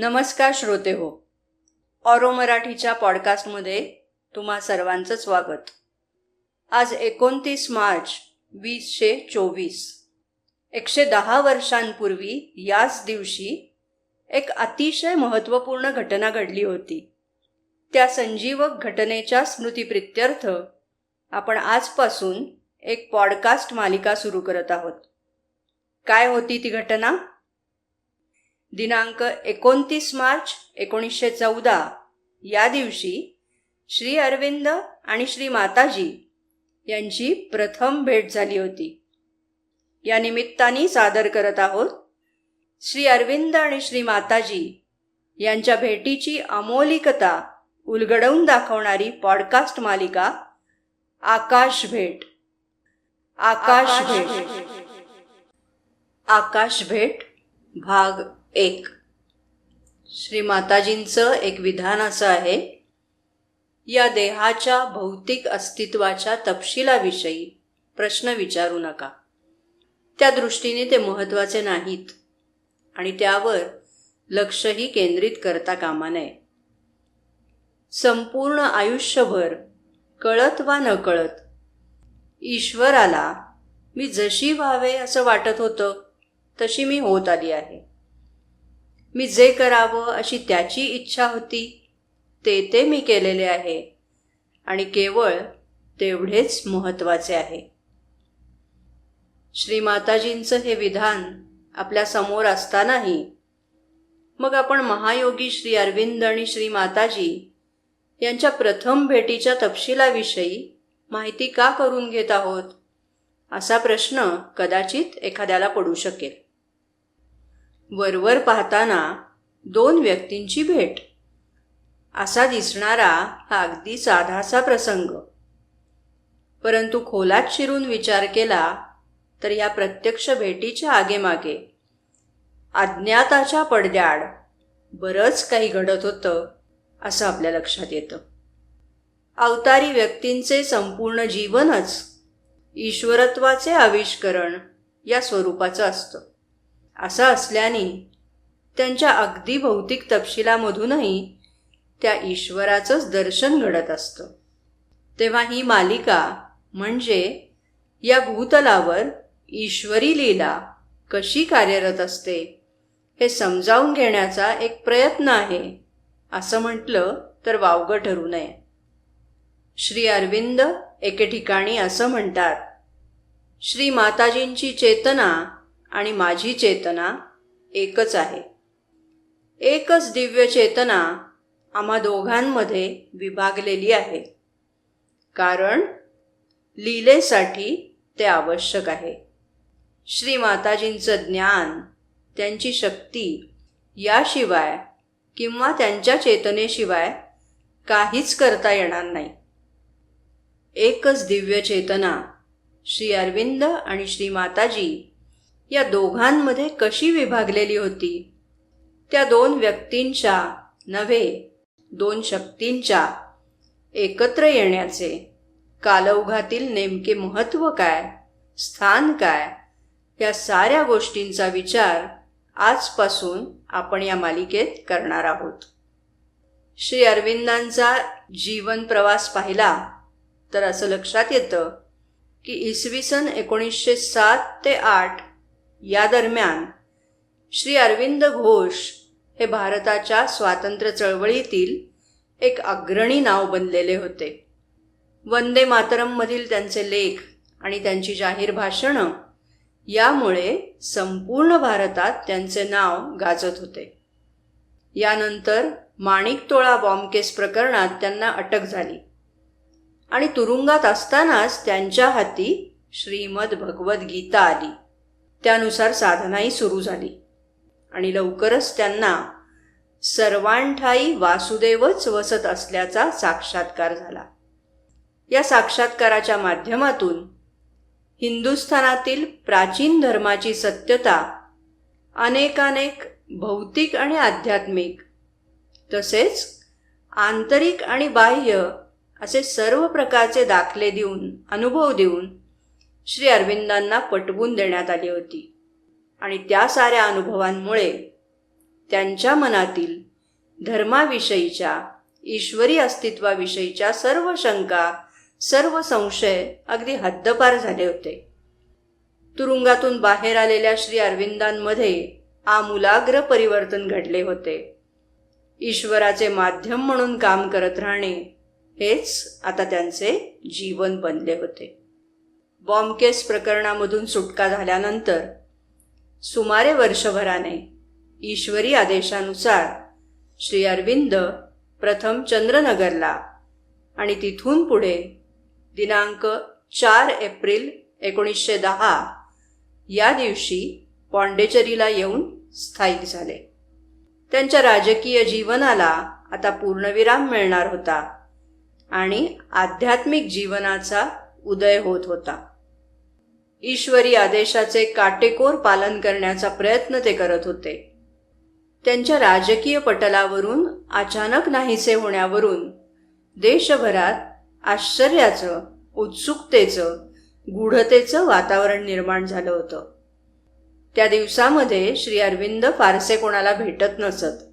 नमस्कार श्रोते हो. ऑरो मराठीच्या पॉडकास्टमध्ये तुम्हा सर्वांचं स्वागत. आज एकोणतीस मार्च वीसशे चोवीस. एकशे दहा वर्षांपूर्वी याच दिवशी एक अतिशय महत्त्वपूर्ण घटना घडली होती. त्या संजीवक घटनेच्या स्मृतीप्रित्यर्थ आपण आजपासून एक पॉडकास्ट मालिका सुरू करत आहोत. काय होती ती घटना? दिनांक एकोणतीस मार्च एकोणीसशे चौदा. या दिवशी श्री अरविंद आणि श्री माताजी यांची प्रथम भेट झाली होती. या निमित्ताने सादर करत आहोत श्री अरविंद आणि श्री माताजी यांच्या भेटीची अमोलिकता उलगडवून दाखवणारी पॉडकास्ट मालिका आकाश भेट. आकाश भेट. आकाश भेट भाग एक. श्री माताजींचं एक विधान असं आहे या देहाच्या भौतिक अस्तित्वाच्या तपशिलाविषयी प्रश्न विचारू नका. त्या दृष्टीने ते महत्त्वाचे नाहीत आणि त्यावर लक्षही केंद्रित करता कामा नये. संपूर्ण आयुष्यभर कळत वा न कळत ईश्वराला मी जशी व्हावे असं वाटत होतं तशी मी होत आली आहे. मी जे करावं अशी त्याची इच्छा होती ते ते मी केलेले आहे. आणि केवळ तेवढेच महत्त्वाचे आहे. श्री माताजींचं हे विधान आपल्यासमोर असतानाही मग आपण महायोगी श्री अरविंद आणि श्री माताजी यांच्या प्रथम भेटीच्या तपशिलाविषयी माहिती का करून घेत आहोत? असा प्रश्न कदाचित एखाद्याला पडू शकेल. वरवर पाहताना दोन व्यक्तींची भेट. असा दिसणारा हा अगदी साधासा प्रसंग. परंतु खोलात शिरून विचार केला तर या प्रत्यक्ष भेटीच्या आगेमागे अज्ञाताच्या पडद्याड बरंच काही घडत होतं असं आपल्या लक्षात येतं. अवतारी व्यक्तींचे संपूर्ण जीवनच ईश्वरत्वाचे आविष्करण या स्वरूपाचं असतं. असं असल्याने त्यांच्या अगदी भौतिक तपशिलामधूनही त्या ईश्वराचंच दर्शन घडत असतं. तेव्हा ही मालिका म्हणजे या भूतलावर ईश्वरी लीला कशी कार्यरत असते हे समजावून घेण्याचा एक प्रयत्न आहे असं म्हटलं तर वावगं ठरू नये. श्री अरविंद एके ठिकाणी असं म्हणतात श्री माताजींची चेतना आणि माझी चेतना एकच आहे. एकच दिव्य चेतना आम्हा दोघांमध्ये विभागलेली आहे. कारण लीलेसाठी ते आवश्यक आहे. श्री माताजींचं ज्ञान त्यांची शक्ती याशिवाय किंवा त्यांच्या चेतनेशिवाय काहीच करता येणार नाही. एकच दिव्य चेतना श्री अरविंद आणि श्री माताजी या दोघांमध्ये कशी विभागलेली होती? त्या दोन व्यक्तींच्या नव्हे दोन शक्तींच्या एकत्र येण्याचे कालौघातील नेमके महत्त्व काय स्थान काय या साऱ्या गोष्टींचा विचार आजपासून आपण या मालिकेत करणार आहोत. श्री अरविंदांचा जीवन प्रवास पाहिला तर असं लक्षात येतं की इसवी सन एकोणीसशे सात ते आठ या दरम्यान श्री अरविंद घोष हे भारताच्या स्वातंत्र्य चळवळीतील एक अग्रणी नाव बनलेले होते. वंदे मातरममधील त्यांचे लेख आणि त्यांची जाहीर भाषणं यामुळे संपूर्ण भारतात त्यांचे नाव गाजत होते. यानंतर माणिकतोळा बॉम्बकेस प्रकरणात त्यांना अटक झाली. आणि तुरुंगात असतानाच त्यांच्या हाती श्रीमद भगवद्गीता आली. त्यानुसार साधनाही सुरू झाली. आणि लवकरच त्यांना सर्वांठाई वासुदेवच वसत असल्याचा साक्षात्कार झाला. या साक्षात्काराच्या माध्यमातून हिंदुस्थानातील प्राचीन धर्माची सत्यता अनेकानेक भौतिक आणि आध्यात्मिक तसेच आंतरिक आणि बाह्य असे सर्व प्रकारचे दाखले देऊन अनुभव देऊन श्री अरविंदांना पटवून देण्यात आली होती. आणि त्या साऱ्या अनुभवांमुळे त्यांच्या मनातील धर्माविषयीच्या ईश्वरी अस्तित्वाविषयीच्या सर्व शंका सर्व संशय अगदी हद्दपार झाले होते. तुरुंगातून बाहेर आलेल्या श्री अरविंदांमध्ये आमूलाग्र परिवर्तन घडले होते. ईश्वराचे माध्यम म्हणून काम करत राहणे हेच आता त्यांचे जीवन बनले होते. बॉम्बकेस प्रकरणामधून सुटका झाल्यानंतर सुमारे वर्षभराने ईश्वरी आदेशानुसार श्री अरविंद प्रथम चंद्रनगरला आणि तिथून पुढे दिनांक चार एप्रिल एकोणीसशे दहा या दिवशी पॉंडेचरीला येऊन स्थायिक झाले. त्यांच्या राजकीय जीवनाला आता पूर्णविराम मिळणार होता आणि आध्यात्मिक जीवनाचा उदय होत होता. ईश्वरी आदेशाचे काटेकोर पालन करण्याचा प्रयत्न ते करत होते. त्यांच्या राजकीय पटलावरून अचानक नाहीसे होण्यावरून देशभरात आश्चर्याचं उत्सुकतेचं गूढतेचं वातावरण निर्माण झालं होतं. त्या दिवसामध्ये श्री अरविंद फारसे कोणाला भेटत नसत.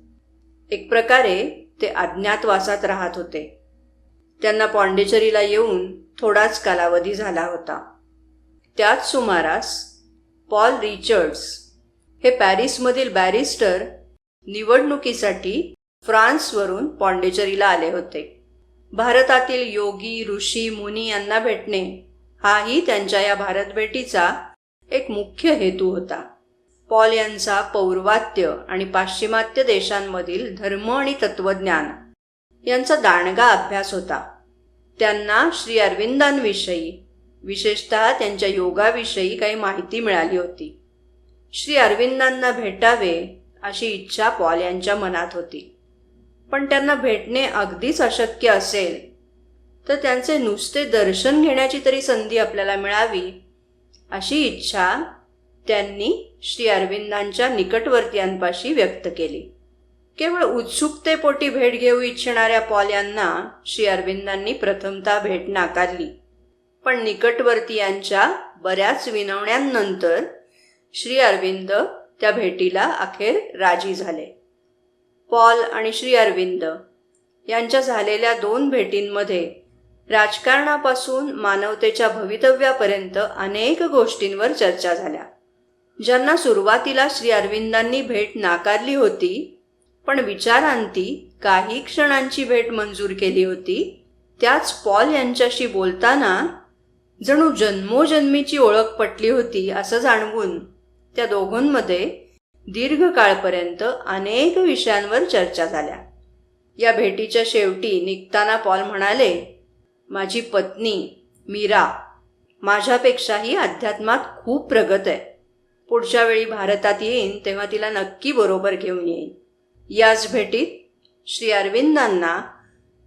एक प्रकारे ते अज्ञातवासात राहत होते. त्यांना पॉंडिचेरीला येऊन थोडाच कालावधी झाला होता. त्याच सुमारास पॉल रिचर्ड्स हे पॅरिसमधील बॅरिस्टर निवडणुकीसाठी फ्रान्सवरून पॉंडेचरीला आले होते. भारतातील योगी ऋषी मुनी यांना भेटणे हाही त्यांच्या या भारतभेटीचा एक मुख्य हेतू होता. पॉल यांचा पौर्वात्य आणि पाश्चिमात्य देशांमधील धर्म आणि तत्वज्ञान यांचा दाणगा अभ्यास होता. त्यांना श्री अरविंदांविषयी विशेषतः त्यांच्या योगाविषयी काही माहिती मिळाली होती. श्री अरविंदांना भेटावे अशी इच्छा पॉल यांच्या मनात होती. पण त्यांना भेटणे अगदीच अशक्य असेल तर त्यांचे नुसते दर्शन घेण्याची तरी संधी आपल्याला मिळावी अशी इच्छा त्यांनी श्री अरविंदांच्या निकटवर्तीयांपाशी व्यक्त केली. केवळ उत्सुकतेपोटी भेट घेऊ इच्छिणाऱ्या पॉल यांना श्री अरविंदांनी प्रथमतः भेट नाकारली. पण निकटवर्तीयांच्या बऱ्याच विनवण्यांनंतर श्री अरविंद त्या भेटीला अखेर राजी झाले. पॉल आणि श्री अरविंद यांच्या झालेल्या दोन भेटींमध्ये राजकारणापासून मानवतेच्या भवितव्यापर्यंत अनेक गोष्टींवर चर्चा झाल्या. ज्यांना सुरुवातीला श्री अरविंदांनी भेट नाकारली होती पण विचारांती काही क्षणांची भेट मंजूर केली होती त्याच पॉल यांच्याशी बोलताना जणू जन्मोजन्मीची ओळख पटली होती असं जाणवून त्या दोघांमध्ये दीर्घकाळपर्यंत अनेक विषयांवर चर्चा झाल्या. या भेटीच्या शेवटी निघताना पॉल म्हणाले माझी पत्नी मीरा माझ्यापेक्षाही अध्यात्मात खूप प्रगत आहे. पुढच्या वेळी भारतात येईन तेव्हा तिला नक्की बरोबर घेऊन येईन. याच भेटीत श्री अरविंदांना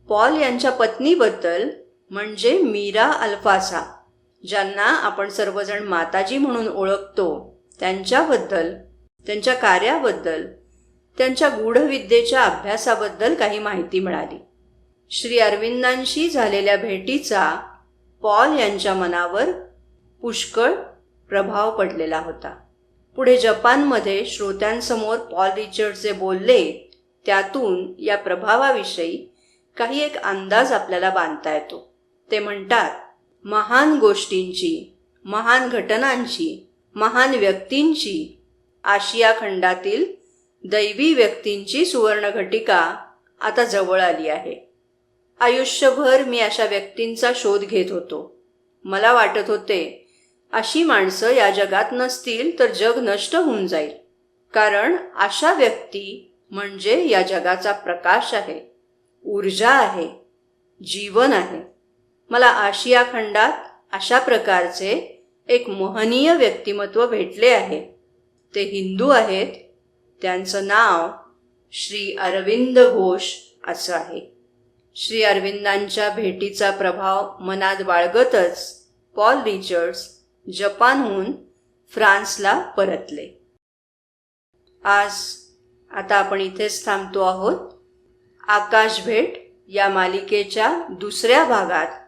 पॉल यांच्या पत्नीबद्दल म्हणजे मीरा अल्फासा ज्यांना आपण सर्वजण माताजी म्हणून ओळखतो त्यांच्याबद्दल त्यांच्या कार्याबद्दल त्यांच्या गूढविद्येच्या अभ्यासाबद्दल काही माहिती मिळाली. श्री अरविंदांशी झालेल्या भेटीचा पॉल यांच्या मनावर पुष्कळ प्रभाव पडलेला होता. पुढे जपानमध्ये श्रोत्यांसमोर पॉल रिचर्ड जे बोलले त्यातून या प्रभावाविषयी काही एक अंदाज आपल्याला बांधता येतो. ते म्हणतात महान गोष्टींची महान घटनांची महान व्यक्तींची आशिया खंडातील दैवी व्यक्तींची सुवर्णघटिका आता जवळ आली आहे. आयुष्यभर मी अशा व्यक्तींचा शोध घेत होतो. मला वाटत होते अशी माणसं या जगात नसतील तर जग नष्ट होऊन जाईल. कारण अशा व्यक्ती म्हणजे या जगाचा प्रकाश आहे ऊर्जा आहे जीवन आहे. मला आशिया खंडात अशा प्रकारचे एक मोहनीय व्यक्तिमत्व भेटले आहे. ते हिंदू आहेत. त्यांचं नाव श्री अरविंद घोष असं आहे. श्री अरविंदांच्या भेटीचा प्रभाव मनात बाळगतच पॉल रिचर्ड्स जपानहून फ्रान्सला परतले. आज आता आपण इथेच थांबतो आहोत. आकाश भेट या मालिकेच्या दुसऱ्या भागात.